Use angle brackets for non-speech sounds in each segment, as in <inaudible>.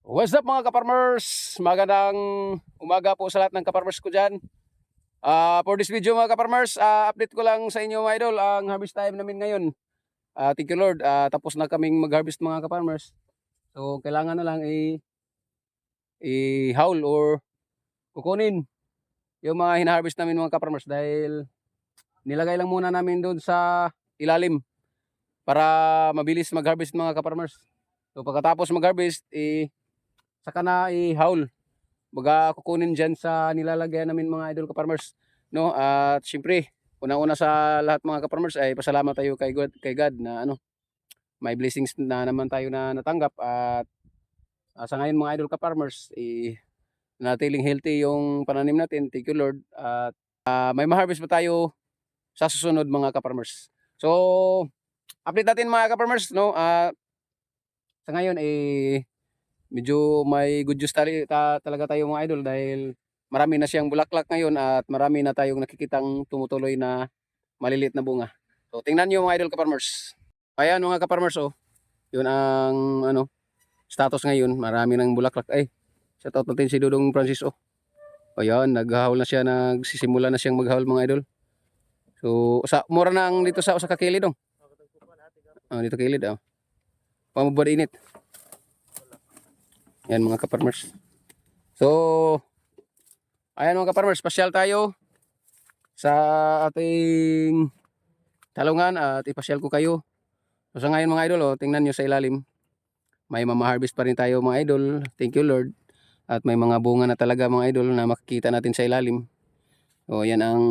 What's up mga kaparmers? Magandang umaga po sa lahat ng kaparmers ko dyan. Ah, for this video mga kaparmers, ah, update ko lang sa inyo mga idol ang harvest time namin ngayon. Ah, thank you Lord, Ah, tapos na kaming mag-harvest mga kaparmers. So kailangan na lang i i-haul or kukunin yung mga hina-harvest namin mga kaparmers dahil nilagay lang muna namin doon sa ilalim para mabilis mag-harvest mga kaparmers. So pagkatapos mag-harvest, i saka na i-haul. Baga kukunin dyan sa nilalagyan namin mga idol ka-farmers. No? At syempre, unang-una sa lahat mga ka-farmers ay pasalamat tayo kay God, kay God na ano, may blessings na naman tayo na natanggap at ah, sa ngayon mga idol ka-farmers, eh, natiling healthy yung pananim natin. Thank you Lord. At ah, may ma-harvest pa tayo sa susunod mga ka-farmers. So, update natin mga ka-farmers, no? Ah, sa ngayon eh medyo may good news tali, ta, talaga tayo mga idol dahil marami na siyang bulaklak ngayon at marami na tayong nakikitang tumutuloy na maliliit na bunga. So tingnan niyo mga idol ka-farmers. Ayan mga ka-farmers oh. Yun ang ano status ngayon, marami ng bulaklak. Ay, shout out natin si Dudong Francis oh. Ayan, naghahawl na siya, nagsisimula na siyang maghahawl mga idol. So, sa mura na ang dito sa sa kakilid dong. Ah, dito kilid ah. Pamubad init. Yan mga kaparmers. So, ayan mga kaparmers, pasyal tayo sa ating talungan at ipasyal ko kayo. So sa ngayon mga idol, oh, tingnan nyo sa ilalim. May mama-harvest pa rin tayo mga idol. Thank you Lord. At may mga bunga na talaga mga idol na makikita natin sa ilalim. So yan ang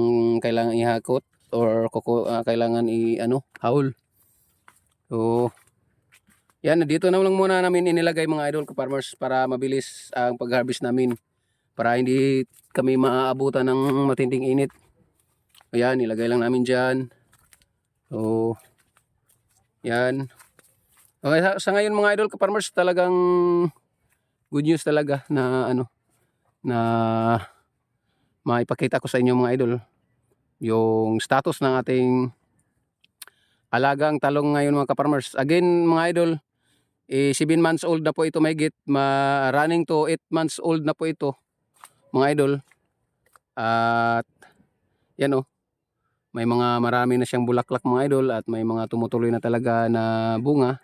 kailangan ihakot or kuko, ah, kailangan i ano, haul. So yan, dito na lang muna namin inilagay mga idol ka-farmers para mabilis ang pag-harvest namin. Para hindi kami maaabutan ng matinding init. Ayan, ilagay lang namin dyan. So, yan. Okay, sa, sa ngayon mga idol ka-farmers talagang good news talaga na ano na maipakita ko sa inyo mga idol yung status ng ating alagang talong ngayon mga ka-farmers. Again mga idol, eh, 7 months old na po ito may git. Ma running to 8 months old na po ito mga idol. At yan oh. May mga marami na siyang bulaklak mga idol at may mga tumutuloy na talaga na bunga.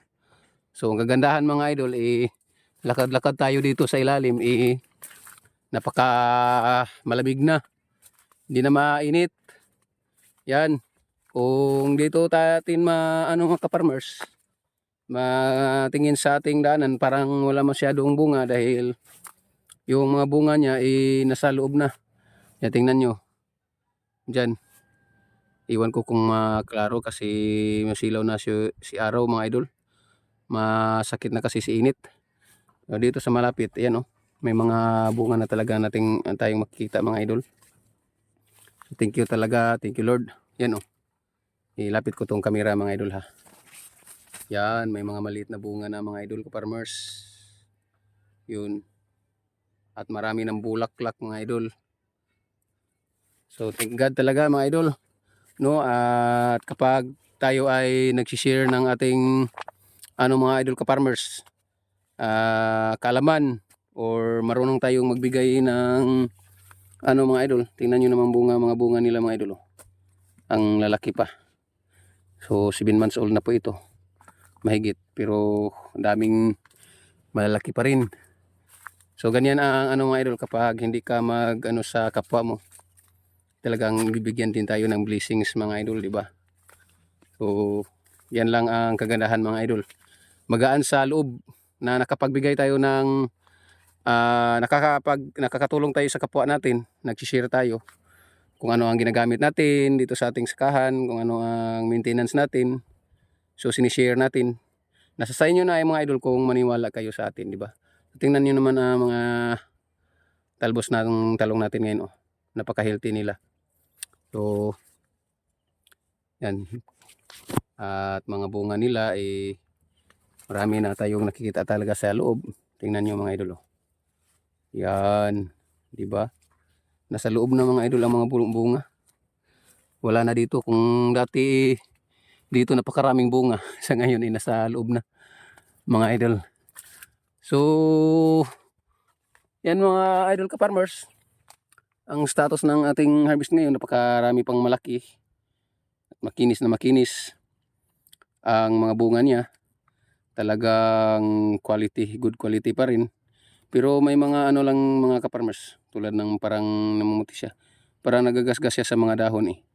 So ang gagandahan mga idol eh lakad-lakad tayo dito sa ilalim eh napaka malamig na. Hindi na mainit. Yan. Kung dito tatin ma ano mga ka-farmers matingin sa ating daanan parang wala masyadong bunga dahil yung mga bunga niya ay nasa loob na. Yan, tingnan nyo. Diyan. Iwan ko kung maklaro kasi masilaw na si, si araw mga idol. Masakit na kasi si init. Dito sa malapit, ayan oh. May mga bunga na talaga nating tayong makikita mga idol. Thank you talaga. Thank you Lord. Yan oh. Ilapit ko tong camera mga idol ha. Yan, may mga maliit na bunga na mga idol ko farmers. Yun. At marami ng bulaklak mga idol. So thank God talaga mga idol. No, at kapag tayo ay nagsi-share ng ating ano mga idol ka farmers, ah kalaman or marunong tayong magbigay ng ano mga idol. Tingnan niyo naman bunga mga bunga nila mga idol. oh. Ang lalaki pa. So 7 months old na po ito mahigit pero daming malalaki pa rin. So ganyan ang ano mga idol kapag hindi ka mag ano sa kapwa mo talagang bibigyan din tayo ng blessings mga idol di ba? So yan lang ang kagandahan mga idol. Magaan sa loob na nakapagbigay tayo ng ah, nakakapag nakakatulong tayo sa kapwa natin nagsi-share tayo kung ano ang ginagamit natin dito sa ating sakahan kung ano ang maintenance natin. So sinishare natin. Nasa sa inyo na ay mga idol kung maniwala kayo sa atin, di ba? Tingnan niyo naman ang mga talbos ng talong natin ngayon, oh. Napaka-healthy nila. So yan. At mga bunga nila ay marami na tayong nakikita talaga sa loob. Tingnan niyo mga idol, oh. Yan, di ba? Nasa loob na mga idol ang mga bunga. Wala na dito kung dati dito napakaraming bunga <laughs> sa ngayon ay nasa loob na mga idol so Yan mga idol ka farmers. Ang status ng ating harvest ngayon, napakarami pang malaki. At makinis na makinis. Ang mga bunga niya, talagang quality, good quality pa rin. Pero may mga ano lang mga ka-farmers, tulad ng parang namumuti siya. Parang nagagasgas siya sa mga dahon eh.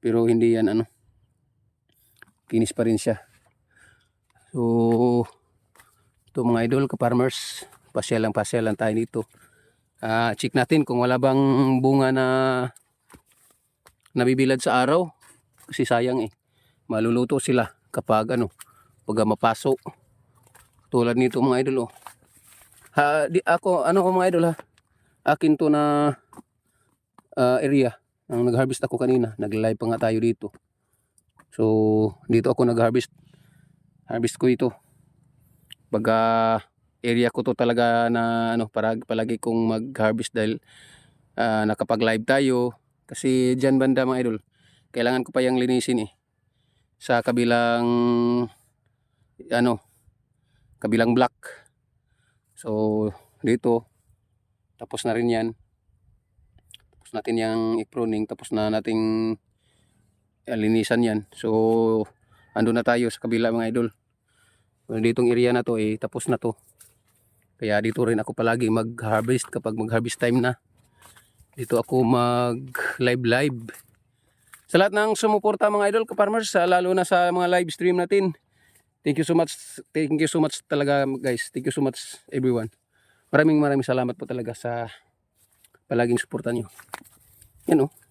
Pero hindi yan ano, kinis pa rin siya. So, ito mga idol ka-farmers, pasyalang pasyalan tayo dito. Ah, check natin kung wala bang bunga na nabibilad sa araw. Kasi sayang eh. Maluluto sila kapag ano, pag mapaso. Tulad nito mga idol oh. Ha, di ako ano ko mga idol ha. Akin to na ah, area. Ang nag-harvest ako kanina. Nag-live pa nga tayo dito. So, dito ako nag-harvest. Harvest ko ito. Baga area ko to talaga na ano para palagi kong mag-harvest dahil ah, nakapag-live tayo kasi diyan banda mga idol kailangan ko pa yung linisin eh sa kabilang ano kabilang block so dito tapos na rin yan tapos natin yung i-pruning tapos na nating ah, linisan yan so ando na tayo sa kabila mga idol ditong area na to eh tapos na to kaya dito rin ako palagi mag-harvest kapag mag-harvest time na. Dito ako mag-live live. Sa lahat ng sumuporta mga idol ka-farmers, lalo na sa mga live stream natin. Thank you so much. Thank you so much talaga guys. Thank you so much everyone. Maraming maraming salamat po talaga sa palaging suporta nyo. Yan o.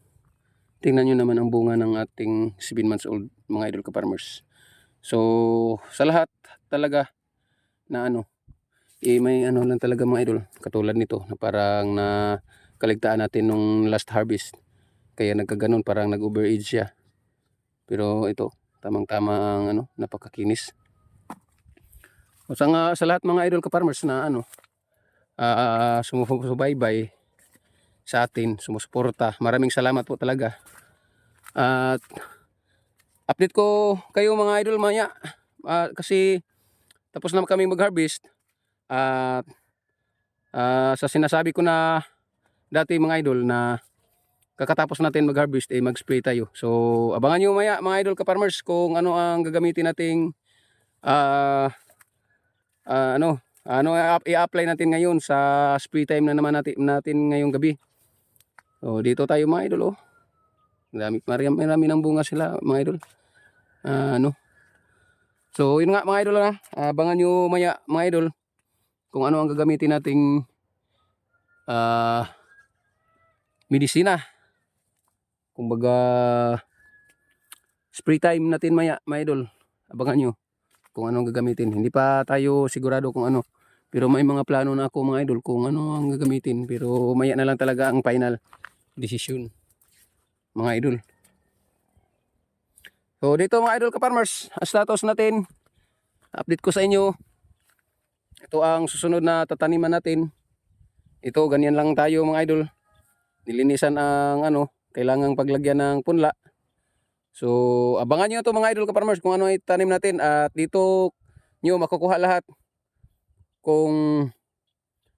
Tingnan nyo naman ang bunga ng ating 7 months old mga idol ka-farmers. So, sa lahat talaga na ano, eh may ano lang talaga mga idol katulad nito na parang na kaligtaan natin nung last harvest. Kaya nagkaganon parang nag overage siya. Pero ito tamang tama ang ano napakakinis. O sa, nga, sa lahat mga idol ka farmers na ano uh, sumusubaybay sa atin sumusuporta maraming salamat po talaga at update ko kayo mga idol maya Ah, kasi tapos na kami mag-harvest at ah, sa sinasabi ko na dati mga idol na kakatapos natin mag-harvest eh mag-spray tayo. So abangan nyo maya mga idol ka-farmers kung ano ang gagamitin nating ah ah, ano ano i-apply natin ngayon sa spray time na naman natin, natin ngayong gabi. So dito tayo mga idol oh. Marami, marami, marami ng bunga sila mga idol. Ah, ano. So yun nga mga idol na. Abangan nyo maya mga idol kung ano ang gagamitin nating ah medisina. Kumbaga spray time natin maya, mga idol. Abangan nyo kung ano ang gagamitin. Hindi pa tayo sigurado kung ano. Pero may mga plano na ako mga idol kung ano ang gagamitin. Pero maya na lang talaga ang final decision. Mga idol. So dito mga idol ka-farmers, ang status natin, update ko sa inyo. Ito ang susunod na tataniman natin. Ito, ganyan lang tayo mga idol. Nilinisan ang ano, kailangang paglagyan ng punla. So, abangan nyo ito mga idol ka-farmers kung ano itanim natin. At dito nyo makukuha lahat kung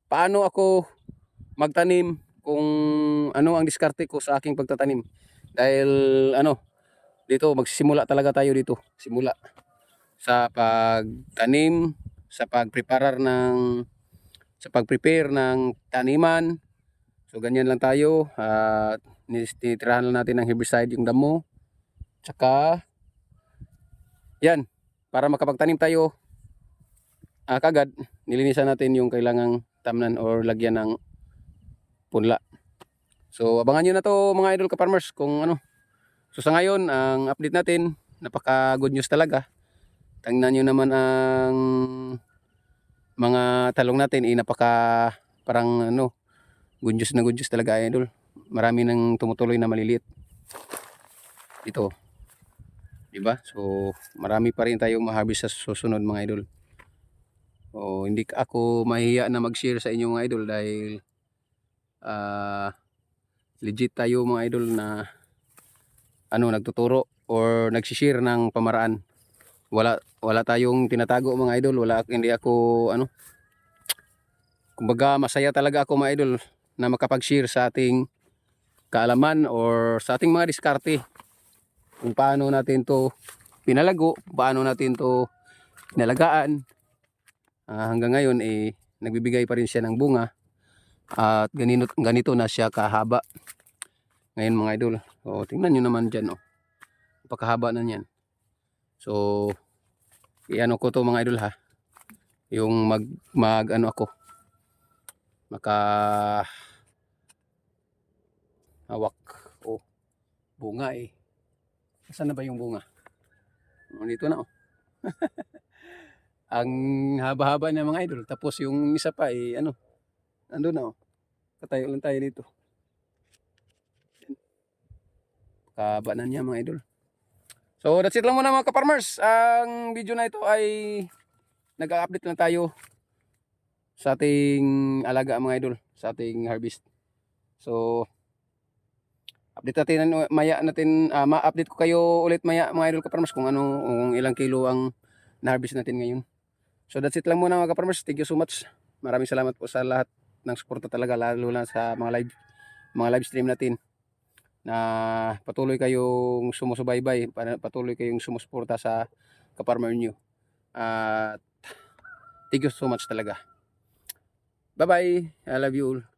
paano ako magtanim, kung ano ang diskarte ko sa aking pagtatanim. Dahil ano, dito magsisimula talaga tayo dito. Simula sa pagtanim, sa pagpreparar ng sa pag-prepare ng taniman. So ganyan lang tayo at tinitirahan lang natin ng herbicide yung damo. Tsaka yan, para makapagtanim tayo ah, kagad, nilinisan natin yung kailangang tamnan or lagyan ng punla. So abangan nyo na to mga idol ka-farmers kung ano. So sa ngayon, ang update natin, napaka good news talaga. Tingnan nyo naman ang mga talong natin, eh, napaka parang ano, good news na good news talaga idol. Marami nang tumutuloy na maliliit. Ito. 'Di ba? So marami pa rin tayong ma-harvest sa susunod mga idol. O hindi ka- ako mahiya na mag-share sa inyo mga idol dahil ah legit tayo mga idol na ano nagtuturo or nagsishare ng pamaraan. Wala wala tayong tinatago mga idol, wala hindi ako ano kumbaga masaya talaga ako mga idol na makapag-share sa ating kaalaman or sa ating mga diskarte kung paano natin to pinalago, paano natin to pinalagaan. Ah, hanggang ngayon eh nagbibigay pa rin siya ng bunga at ganito, ganito na siya kahaba. Ngayon mga idol, o tingnan nyo naman dyan oh. Napakahaba na niyan. So, iano ko to mga idol ha. Yung mag, mag ano ako. Maka hawak. Oh, bunga eh. Saan na ba yung bunga? Oh, dito na oh. <laughs> Ang haba-haba niya mga idol. Tapos yung isa pa eh ano. Ando na oh. Katayo lang tayo dito. Kaba na niya mga idol. So that's it lang muna mga ka-farmers. Ang video na ito ay nag-update lang tayo sa ating alaga mga idol, sa ating harvest. So update natin ano, maya natin ah, ma-update ko kayo ulit maya mga idol ka-farmers kung ano kung ilang kilo ang na-harvest natin ngayon. So that's it lang muna mga ka-farmers. Thank you so much. Maraming salamat po sa lahat ng suporta talaga lalo na sa mga live mga live stream natin na patuloy kayong sumusubaybay, pa- patuloy kayong sumusuporta sa kaparmer nyo. At thank you so much talaga. Bye-bye. I love you all.